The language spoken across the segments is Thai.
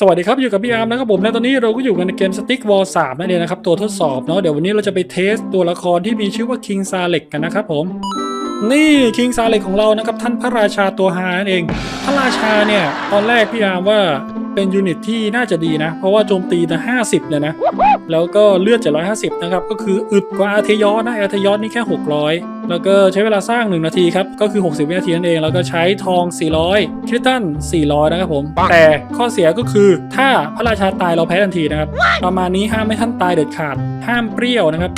สวัสดีครับ อยู่กับพี่อาร์มนะครับผมและตอนนี้เราก็อยู่กันในเกม Stick Wall 3นั่นเองนะครับ ตัวทดสอบเนาะเดี๋ยววันนี้เราจะไปเทสตัวละครที่มีชื่อว่า King s a l e กกันนะครับผม นี่ King s a l e k ของเรานะครับท่านพระราชาตัวฮานั่นเอง พระราชาเนี่ย ตอนแรกพี่อาร์มว่าเป็นยูนิตที่น่าจะดีนะ เพราะว่าโจมตีนะ50 เลยนะ แล้วก็เลือด750 นะครับ ก็คืออึดกว่าอาเทยอสนะอาเทยอสนี่แค่ 600 แล้วก็ใช้เวลาสร้าง 1 นาทีครับ ก็คือ 60 วินาทีนั่นเอง แล้วก็ใช้ทอง 400 คริตัน 400 นะครับผม แต่ข้อเสียก็คือถ้าพระราชาตายเราแพ้ทันทีนะครับ ประมาณนี้ห้ามไม่ท่านตายเด็ดขาด ห้ามเปรี้ยวนะครับ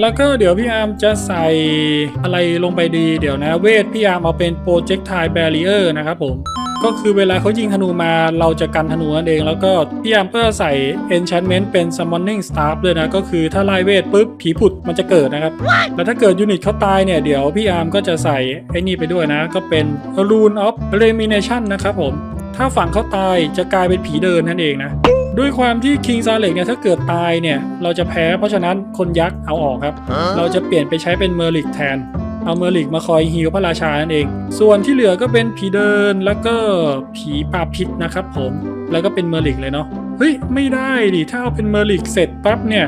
แล้วก็เดี๋ยวพี่อาร์มจะใส่อะไรลงไปดีเดี๋ยวนะ เวทพี่อาร์มเอาเป็น projectile barrier นะครับผม ก็คือเวลาเขายิงธนูมาเราจะกันธนูนั่นเอง แล้วก็พี่ยามก็ใส่ enchantment เป็น summoning staff ด้วยนะ ก็คือถ้าไล่เวทปุ๊บผีผุดมันจะเกิดนะครับ แล้วถ้าเกิดยูนิตเขาตายเนี่ย เดี๋ยวพี่อาร์มก็จะใส่ไอ้นี่ไปด้วยนะ ก็เป็น rune of elimination นะครับผม ถ้าฝั่งเขาตายจะกลายเป็นผีเดินนั่นเองนะด้วยความที่ King s a l e k เนี่ยถ้าเกิดตายเนี่ย เราจะแพ้เพราะฉะนั้นคนยักษ์เอาออกครับ เราจะเปลี่ยนไปใช้เป็นเมอร์ลิกแทน เอาเมอร์ลิกมาคอยฮีลพระราชานั่นเอง ส่วนที่เหลือก็เป็นผีเดินแล้วก็ผีปราพิษนะครับผมแล้วก็เป็นเมอร์ลิกเลยเนาะเฮ้ยไม่ได้ดิถ้าเอาเป็นเมอร์ลิกเสร็จปั๊บเนี่ย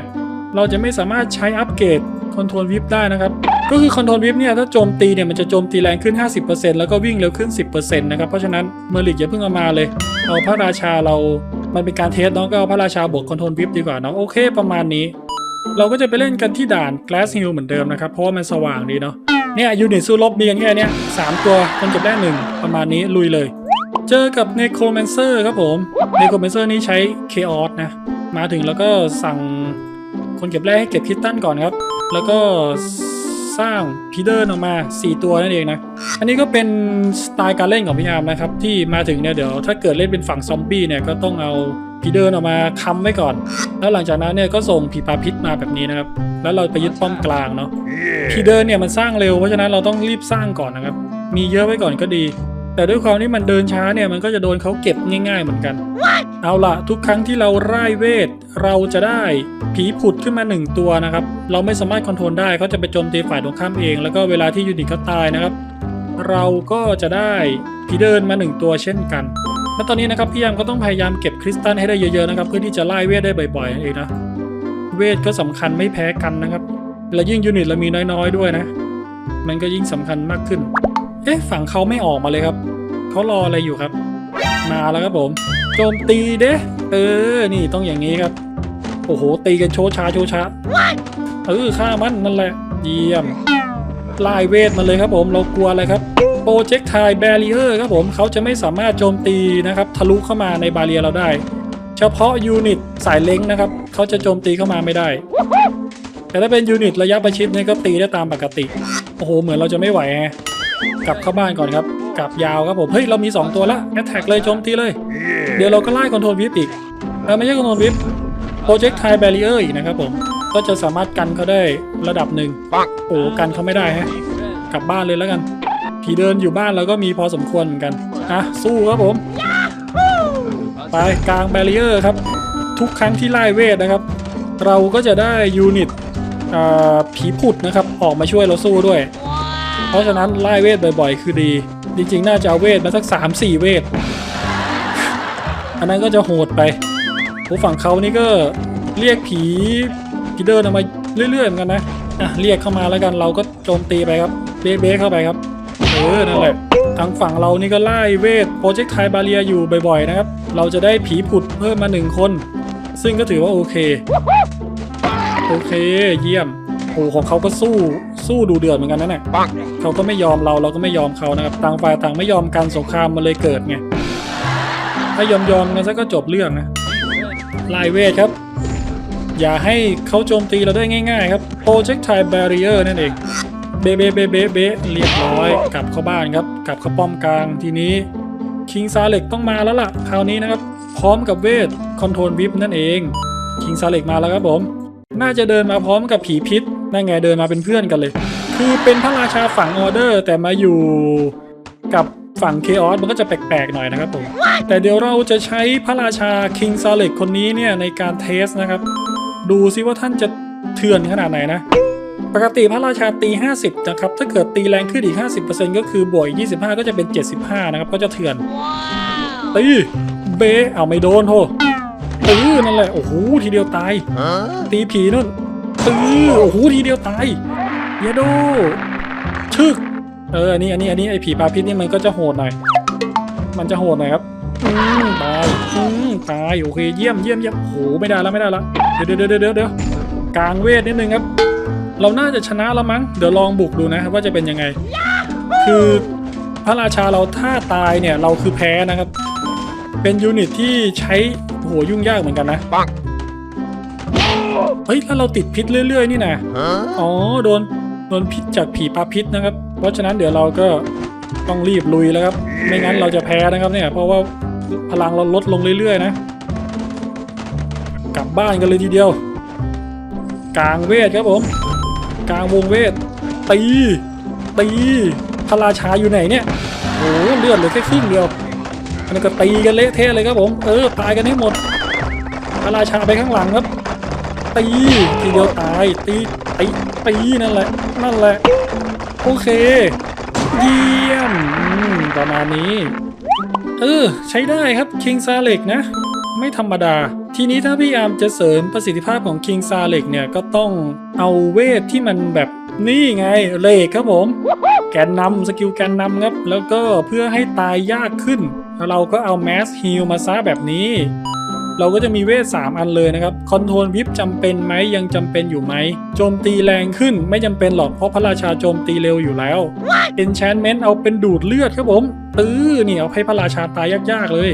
เราจะไม่สามารถใช้อัปเกรดคอนโทรลวิปได้นะครับ ก็คือคอนโทรลวิปเนี่ยถ้าโจมตีเนี่ยมันจะโจมตีแรงขึ้น 50%แล้วก็วิ่งเร็วขึ้น 10%นะครับเพราะฉะนั้นเมอร์ลิกอย่าเพิ่งเอามาเลย เอาพระราชาเรา มันเป็นการเทสเนาะก็เอาพระราชาบวกคอนโทรลวิปดีกว่าเนาะโอเคประมาณนี้ เราก็จะไปเล่นกันที่ด่าน Glass Hill เหมือนเดิมนะครับเพราะว่ามันสว่างดีเนาะ เนี่ยยูนิตสู้รบมีกันแค่เนี้ยสามตัวคนเก็บได้หนึ่งประมาณนี้ลุยเลย เจอกับเนโครแมนเซอร์ครับผมเนโครแมนเซอร์นี่ใช้เคออสนะ มาถึงแล้วก็สั่งคนเก็บแร่ให้เก็บคิตตันก่อนครับ แล้วก็ สร้างพีเดอร์ออกมา 4 ตัวนั่นเองนะ อันนี้ก็เป็นสไตล์การเล่นของพี่อาร์มนะครับ ที่มาถึงเนี่ยเดี๋ยวถ้าเกิดเล่นเป็นฝั่งซอมบี้เนี่ยก็ต้องเอาพีเดอร์ออกมาค้ำไว้ก่อน แล้วหลังจากนั้นเนี่ยก็ส่งผีปลาพิษมาแบบนี้นะครับ แล้วเราไปยึดป้อมกลางเนาะพีเดินเนี่ยมันสร้างเร็ว เพราะฉะนั้นเราต้องรีบสร้างก่อนนะครับ มีเยอะไว้ก่อนก็ดี แต่ด้วยความที่มันเดินช้าเนี่ยมันก็จะโดนเขาเก็บง่าย ๆ เหมือนกัน เอาละทุกครั้งที่เราไล่เวท เราจะได้ผีผุดขึ้นมาหนึ่งตัวนะครับ เราไม่สามารถคอนโทรลได้เขาจะไปโจมตีฝ่ายตรงข้ามเอง แล้วก็เวลาที่ยูนิตเขาตายนะครับ เราก็จะได้ผีเดินมาหนึ่งตัวเช่นกัน และตอนนี้นะครับพี่ยามก็ต้องพยายามเก็บคริสตัลให้ได้เยอะๆนะครับเพื่อที่จะไล่เวทได้บ่อยๆนั่นเองนะเวทก็สำคัญไม่แพ้กันนะครับและยิ่งยูนิตเรามีน้อยๆด้วยนะ มันก็ยิ่งสำคัญมากขึ้น เอ๊ะฝั่งเขาไม่ออกมาเลยครับเขารออะไรอยู่ครับ มาแล้วครับผม โจมตีเด้เออ นี่ต้องอย่างนี้ครับ โอ้โห ตีกันโชว์ช้าโชว์ช้าเออฆ่ามันนั่นแหละ เยี่ยมลายเวทมาเลยครับผม เรากลัวอะไรครับ โปรเจกต์ไทแบรีเออร์ครับผม เขาจะไม่สามารถโจมตีนะครับ ทะลุเข้ามาในบาเรียเราได้ เฉพาะยูนิตสายเล้งนะครับ เขาจะโจมตีเข้ามาไม่ได้ แต่ถ้าเป็นยูนิตระยะประชิดเนี่ยก็ตีได้ตามปกติ โอ้โห เหมือนเราจะไม่ไหวไงกลับเข้าบ้านก่อนครับ กลับยาวครับผม เฮ้ย เรามี 2 ตัวละแอตแทกเลยโจมตีเลย เดี๋ยวเราก็ไล่คอนโทรลวิปอีกเออไม่ใช่คอนโทรลวิปโปรเจกต์ไทแบรีเออร์อีกนะครับผม ก็จะสามารถกันเขาได้ระดับหนึ่งโอ้โหกันเขาไม่ได้ฮะกลับบ้านเลยแล้วกันผีเดินอยู่บ้านเราก็มีพอสมควรเหมือนกันอะสู้ครับผมไปกลางแบรีเออร์ครับ ทุกครั้งที่ไล่เวทนะครับ เราก็จะได้ยูนิตอ่าผีผุดนะครับ ออกมาช่วยเราสู้ด้วย เพราะฉะนั้นไล่เวทบ่อยๆ คือดี จริงๆ น่าจะเอาเวทมาสัก3-4เวท อันนั้นก็จะโหดไปผู้ฝั่งเขานี่ก็เรียกผีผีเดออกมาเรื่อยๆเหมือนกันนะอะเรียกเข้ามาแล้วกันเราก็โจมตีไปครับเบ๊ะเบ๊ะเข้าไปครับเออนั่นแหละทางฝั่งเรานี่ก็ไล่เวทโปรเจกต์ไทบาเรียอยู่บ่อยๆนะครับ เราจะได้ผีผุดเพิ่มมาหนึ่งคน ซึ่งก็ถือว่าโอเค โอเคเยี่ยมโอ้ของเขาก็สู้ สู้ดูเดือดเหมือนกันนะเนี่ยเขาก็ไม่ยอมเราเราก็ไม่ยอมเขานะครับต่างฝ่ายต่างไม่ยอมกันสงครามมันเลยเกิดไงถ้ายอมยอมกันซะก็จบเรื่องนะไล่เวทครับ อย่าให้เขาโจมตีเราได้ง่าย ๆ ครับ projectile barrier นั่นเองเบเบเบเบเบเรียบร้อย กลับเข้าบ้านครับ กลับเข้าป้อมกลางทีนี้คิงซาเล็กต้องมาแล้วล่ะ คราวนี้นะครับ พร้อมกับเวทคอนโทรลวิปนั่นเองคิงซาเล็กมาแล้วครับผม น่าจะเดินมาพร้อมกับผีพิษ นั่นไงเดินมาเป็นเพื่อนกันเลย คือเป็นพระราชาฝั่งออเดอร์ แต่มาอยู่กับฝั่งเคออสมันก็จะแปลกๆหน่อยนะครับผม แต่เดี๋ยวเราจะใช้พระราชาคิงซาเล็กคนนี้เนี่ยในการเทสนะครับ ดูซิว่าท่านจะเถื่อนขนาดไหนนะ ปกติพระราชาตี 50 นะครับ ถ้าเกิดตีแรงขึ้นอีก 50%ก็คือบวกอีก25 ก็จะเป็น 75 นะครับ ก็จะเถื่อนตีเบะเอาไม่โดนโหเออนั่นแหละ โอ้โห ทีเดียวตาย ตีผีนู่น เออโอ้โหทีเดียวตายเยโดชึกเอออันนี้อันนี้อันนี้ไอผีปลาพิษนี่มันก็จะโหดหน่อย มันจะโหดหน่อยครับอืมตายอืมตายโอเคเยี่ยมเยี่ยมเยี่ยมโอ้โหไม่ได้แล้วไม่ได้แล้วเดี๋ยวเดี๋ยวเดี๋ยวเดี๋ยวเดี๋ยวกลางเวทนิดนึงครับ เราน่าจะชนะแล้วมั้งเดี๋ยวลองบุกดูนะว่าจะเป็นยังไง คือพระราชาเราถ้าตายเนี่ยเราคือแพ้นะครับ เป็นยูนิตที่ใช้โอ้โหยุ่งยากเหมือนกันนะปัง เฮ้ยแล้วเราติดพิษเรื่อย ๆ นี่นะอ๋อโดนโดนพิษจากผีปลาพิษนะครับ เพราะฉะนั้นเดี๋ยวเราก็ต้องรีบลุยแล้วครับ ไม่งั้นเราจะแพ้นะครับเนี่ย เพราะว่าพลังเราลดลงเรื่อยๆนะ กลับบ้านกันเลยทีเดียว กลางเวทครับผม กลางวงเวท ตี ตีพระราชาอยู่ไหนเนี่ยโอ้โหเลือดเหลือแค่ครึ่งเดียวอันนี้ก็ตีกันเละเทะเลยครับผม เออตายกันให้หมดพระราชาไปข้างหลังครับ ตีทีเดียวตายตีตีตีนั่นแหละนั่นแหละโอเค เยี่ยมประมาณนี้ เออ ใช้ได้ครับ King s a l e k นะ ไม่ธรรมดา ทีนี้ถ้าพี่อาร์มจะเสริมประสิทธิภาพของ King s a l e k เนี่ยก็ต้องเอาเวทที่มันแบบนี่ไงเลกครับผม แกนนำสกิลแกนนำครับ แล้วก็เพื่อให้ตายยากขึ้น เราก็เอาแมสฮิลมาซะแบบนี้ เราก็จะมีเวท 3 อันเลยนะครับคอนโทรลวิปจำเป็นไหมยังจำเป็นอยู่ไหมโจมตีแรงขึ้นไม่จำเป็นหรอกเพราะพระราชาโจมตีเร็วอยู่แล้ว Enchantment เอาเป็นดูดเลือดครับผม ตื้อนี่เอาให้พระราชาตายยากๆเลย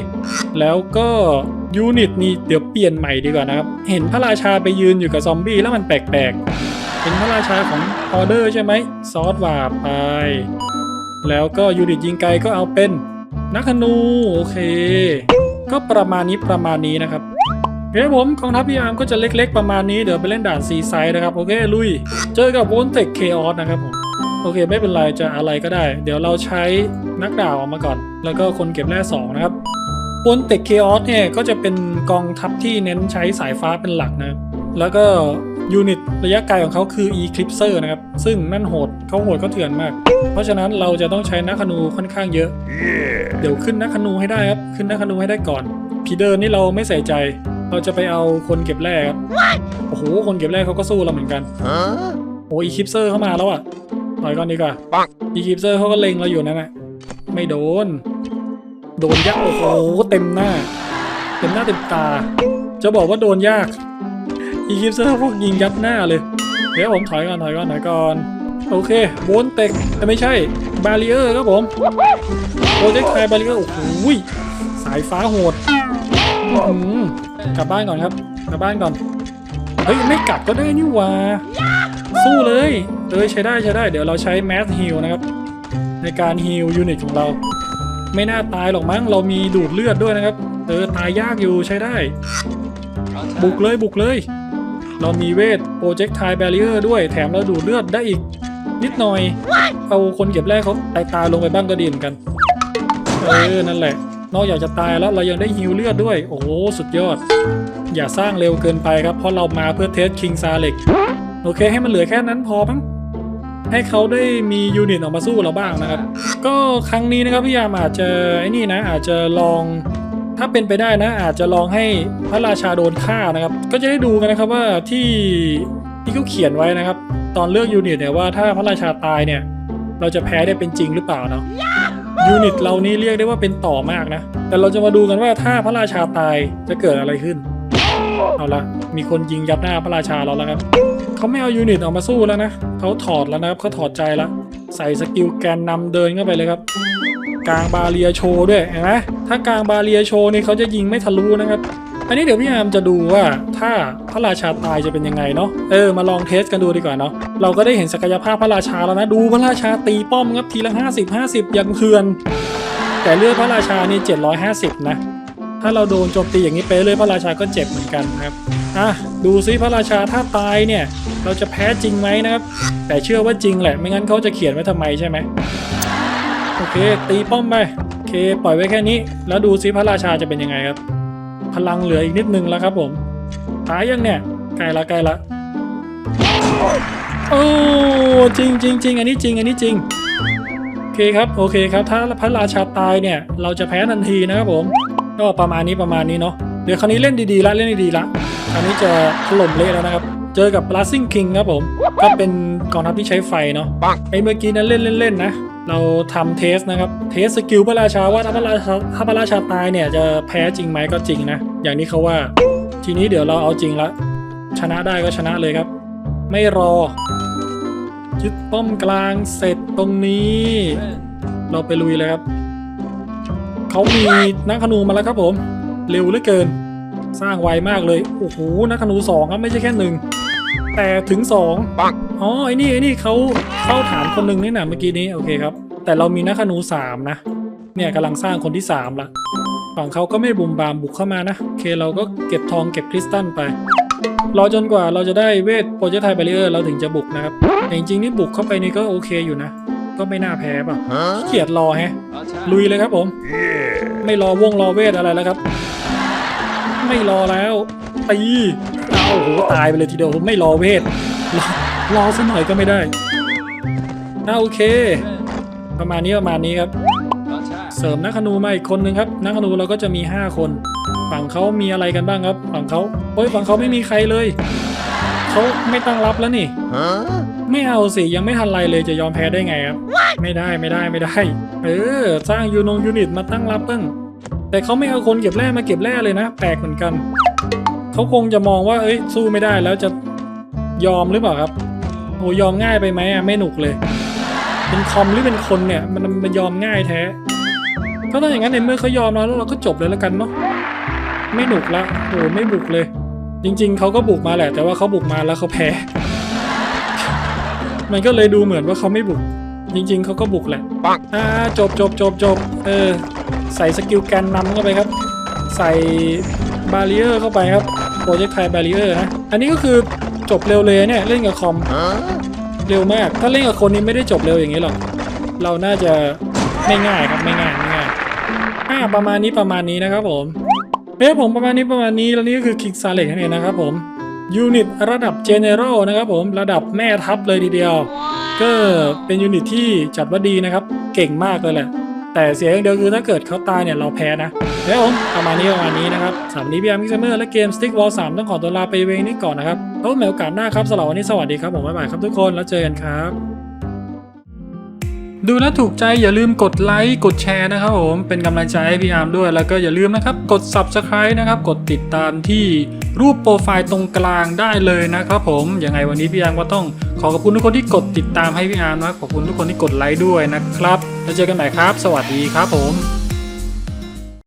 แล้วก็ยูนิตนี่เดี๋ยวเปลี่ยนใหม่ดีกว่านะครับ เห็นพระราชาไปยืนอยู่กับซอมบี้แล้วมันแปลกๆ เป็นพระราชาของออเดอร์ใช่ไหมซอสวาบไป แล้วก็ยูนิตยิงไกลก็เอาเป็นนักธนูโอเค ก็ประมาณนี้ประมาณนี้นะครับเฮ้ผมกองทัพพี่อาร์มก็จะเล็ก ๆ ประมาณนี้เดี๋ยวไปเล่นด่านซีไซด์นะครับ โอเค ลุย เจอกับโวนเทคเคออสนะครับผม โอเค ไม่เป็นไร จะอะไรก็ได้ เดี๋ยวเราใช้นักดาวออกมาก่อน แล้วก็คนเก็บแร่สองนะครับโวนเทคเคออสเนี่ยก็จะเป็นกองทัพที่เน้นใช้สายฟ้าเป็นหลักนะแล้วก็ ยูนิตระยะไกลของเขาคือ Eclipser นะครับ ซึ่งนั่นโหดเขาโหดเขาเถื่อนมาก เพราะฉะนั้นเราจะต้องใช้นักธนูค่อนข้างเยอะเดี๋ยวขึ้นนักธนูให้ได้ครับ ขึ้นนักธนูให้ได้ก่อนผีเดินนี่เราไม่ใส่ใจ เราจะไปเอาคนเก็บแร่ครับโอ้โห คนเก็บแร่เขาก็สู้เราเหมือนกันโอ้อีคลิปเซอร์เข้ามาแล้วอะถอยก่อนดีกว่าปังอีคลิปเซอร์เขาก็เล็งเราอยู่นั่นแหละไม่โดน โดนยากโอ้โห เต็มหน้า เต็มหน้าเต็มตา จะบอกว่าโดนยาก อีคิปเซอร์พวกยิงยัดหน้าเลย เดี๋ยวผมถอยก่อนถอยก่อนถอยก่อน โอเคโบนเต็กแต่ไม่ใช่บาริเออร์ครับผมโปรเจกต์ไทยบาริเออร์โอ้โหสายฟ้าโหดกลับบ้านก่อนครับกลับบ้านก่อนเฮ้ยไม่กลับก็ได้นี่ว่าสู้เลยเอ้ยใช้ได้ใช้ได้เดี๋ยวเราใช้แมสฮิลนะครับ ในการฮิลยูนิตของเรา ไม่น่าตายหรอกมั้งเรามีดูดเลือดด้วยนะครับ เออตายยากอยู่ใช้ได้ บุกเลยบุกเลย เรามีเวทโปรเจกต์ไทยแบรีเออร์ด้วยแถมเราดูดเลือดได้อีก นิดหน่อย เอาคนเก็บแรกเขาตายตายลงไปบ้างก็ดีเหมือนกัน เออ นั่นแหละ นอกจากจะตายแล้วเรายังได้ฮิวเลือดด้วย โอ้โหสุดยอด อย่าสร้างเร็วเกินไปครับ เพราะเรามาเพื่อเทสคิงซาเล็กโอเคให้มันเหลือแค่นั้นพอมั้งให้เขาได้มียูนิตออกมาสู้เราบ้างนะครับ ก็ครั้งนี้นะครับพี่ยามอาจจะไอ้นี่นะอาจจะลอง ถ้าเป็นไปได้นะอาจจะลองให้พระราชาโดนฆ่านะครับ ก็จะได้ดูกันนะครับว่าที่ที่เขาเขียนไว้นะครับ ตอนเลือกยูนิตเนี่ยว่าถ้าพระราชาตายเนี่ย เราจะแพ้ได้เป็นจริงหรือเปล่าเนาะยูนิตเรานี้เรียกได้ว่าเป็นต่อมากนะ แต่เราจะมาดูกันว่าถ้าพระราชาตายจะเกิดอะไรขึ้น เอาละมีคนยิงยัดหน้าพระราชาเราแล้วครับเขาไม่เอายูนิตออกมาสู้แล้วนะเขาถอดแล้วนะครับเขาถอดใจแล้วใส่สกิลแกนนำเดินเข้าไปเลยครับ กลางบาเรียโชด้วยเห็นไหมถ้ากลางบาเรียโชนี่เขาจะยิงไม่ทะลุนะครับ อันนี้เดี๋ยวพี่อามจะดูว่าถ้าพระราชาตายจะเป็นยังไงเนาะเออมาลองเทสกันดูดีกว่าเนาะเราก็ได้เห็นศักยภาพพระราชาแล้วนะดูพระราชาตีป้อมครับทีละ 50 50 อย่างเคือน แต่เลือดพระราชานี่750 นะ ถ้าเราโดนโจมตีอย่างนี้ไปเรื่อยพระราชาก็เจ็บเหมือนกันครับอะดูซิพระราชาถ้าตายเนี่ยเราจะแพ้จริงไหมนะครับ แต่เชื่อว่าจริงแหละ ไม่งั้นเขาจะเขียนไว้ทำไมใช่ไหม เคตีป้อมไปโอเคปล่อยไว้แค่นี้ แล้วดูซิพระราชาจะเป็นยังไงครับ พลังเหลืออีกนิดนึงแล้วครับผมตายยังเนี่ยใกล้ละใกล้ละโอ้จริงจริงจริงอันนี้จริงอันนี้จริงโอเคครับโอเคครับ ถ้าพระราชาตายเนี่ย เราจะแพ้ทันทีนะครับผม ก็ประมาณนี้ประมาณนี้เนาะเดี๋ยวคราวนี้เล่นดีๆละเล่นดีๆละคราวนี้จะถล่มเละแล้วนะครับ เจอกับ Blasting King ครับผม ก็เป็นกองทัพที่ใช้ไฟเนาะไอ้เมื่อกี้นั้นเล่นเล่นๆนะ เราทำเทสนะครับ เทสสกิลพระราชาว่าถ้าพระราชาถ้าพระราชาตายเนี่ยจะแพ้จริงไหมก็จริงนะ อย่างนี้เขาว่า ทีนี้เดี๋ยวเราเอาจริงละ ชนะได้ก็ชนะเลยครับ ไม่รอยึดป้อมกลางเสร็จตรงนี้ เราไปลุยเลยครับ เขามีนักขนูมาแล้วครับผม เร็วเหลือเกิน สร้างไวมากเลย โอ้โหนักขนูสองครับไม่ใช่แค่หนึ่งแต่ถึงสอง อ๋อไอ้นี่ไอ้นี่เขาเข้าฐานคนหนึ่งนี่นะเมื่อกี้นี้โอเคครับ แต่เรามีนักขนูสามนะ เนี่ยกำลังสร้างคนที่สามละฝั่งเขาก็ไม่บุมบามบุกเข้ามานะโอเคเราก็เก็บทองเก็บคริสตัลไปรอจนกว่าเราจะได้เวทโปรเจกต์ไทยบาริเออร์เราถึงจะบุกนะครับแต่จริงๆนี่บุกเข้าไปนี่ก็โอเคอยู่นะ ก็ไม่น่าแพ้ป่ะเกียจรอแฮะ ลุยเลยครับผม ไม่รอวงรอเวทอะไรแล้วครับ ไม่รอแล้วตีเอาโอ้โหตายไปเลยทีเดียวไม่รอเวท รอสักหน่อยก็ไม่ได้อ่าโอเค ประมาณนี้ประมาณนี้ครับ เสริมนักขนูมาอีกคนนึงครับ นักขนูเราก็จะมี 5 คน ฝั่งเขามีอะไรกันบ้างครับ ฝั่งเขาเฮ้ยฝั่งเขาไม่มีใครเลยเขาไม่ตั้งรับแล้วนี่ไม่เอาสิยังไม่ทันไรเลยจะยอมแพ้ได้ไงครับ ไม่ได้ไม่ได้ไม่ได้ เออ สร้างยูนงยูนิตมาตั้งรับบ้งแต่เขาไม่เอาคนเก็บแร่มาเก็บแร่เลยนะแปลกเหมือนกันเขาคงจะมองว่าเอ้ยสู้ไม่ได้แล้วจะยอมหรือเปล่าครับ โอยอมง่ายไปไหมอะไม่หนุกเลย เป็นคอมหรือเป็นคนเนี่ย มันมันยอมง่ายแท้ก็ถ้าอย่างนั้นในเมื่อเขายอมแล้วเราก็จบเลยแล้วกันเนาะไม่หนุกละโอ้ไม่บุกเลย จริง ๆเขาก็บุกมาแหละ แต่ว่าเขาบุกมาแล้วเขาแพ้ มันก็เลยดูเหมือนว่าเขาไม่บุก จริง ๆเขาก็บุกแหละอ่าจบจบจบจบเออ ใส่สกิลแกนนำเข้าไปครับ ใส่บาริเออร์เข้าไปครับโปรเจกต์ไทยบาริเออร์นะ อันนี้ก็คือ จบเร็วเลยเนี่ยเล่นกับคอมเร็วมาก ถ้าเล่นกับคนนี้ไม่ได้จบเร็วอย่างนี้หรอกเราน่าจะไม่ง่ายครับไม่ง่ายไม่ง่ายอ่าประมาณนี้ประมาณนี้นะครับผมเอ้ผมประมาณนี้ประมาณนี้แล้วนี่ก็คือคิกซาเล็กนั่นเองนะครับผมยูนิตระดับ General นะครับผมระดับแม่ทัพเลยทีเดียว ก็เป็นยูนิตที่จัดว่าดีนะครับ เก่งมากเลยแหละ แต่เสียอย่างเดียวคือถ้าเกิดเขาตายเนี่ยเราแพ้นะ แล้วผมประมาณนี้ประมาณนี้นะครับสำหรับนี้พี่อาร์มิกซ์เมอร์และเกม Stick Wall 3ต้องขอตัวลาไปเวงนี้ก่อนนะครับแล้วในโอกาสหน้าครับสำหรับวันนี้สวัสดีครับผมบ๊ายบายครับทุกคนแล้วเจอกันครับ ดูแล้วถูกใจอย่าลืมกดไลค์กดแชร์นะครับผมเป็นกำลังใจให้พี่อาร์มด้วยแล้วก็อย่าลืมนะครับกด Subscribe นะครับกดติดตามที่รูปโปรไฟล์ตรงกลางได้เลยนะครับผมยังไงวันนี้พี่อาร์มก็ต้องขอขอบคุณทุกคนที่กดติดตามให้พี่อาร์มนะขอบคุณทุกคนที่กดไลค์ด้วยนะครับแล้วเจอกันใหม่ครับ สวัสดีครับผม